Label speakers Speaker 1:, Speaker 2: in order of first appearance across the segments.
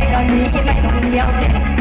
Speaker 1: mày còn nghĩ mày còn nhiều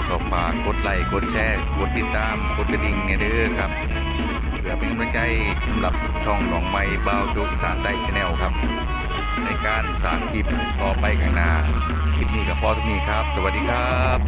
Speaker 1: แล้วก็ฝากกดไลค์กดแชร์กดติดตามกดกระดิ่งเนี่ยเด้อครับเพื่อเป็นกำลังใจสำหรับช่องหนองไม้บาวโจกสารใต้ชาแนลครับ ในการสร้างคลิปต่อไปข้างหน้าคลิปนี้กับพ่อทุกนี้ครับ สวัสดีครับ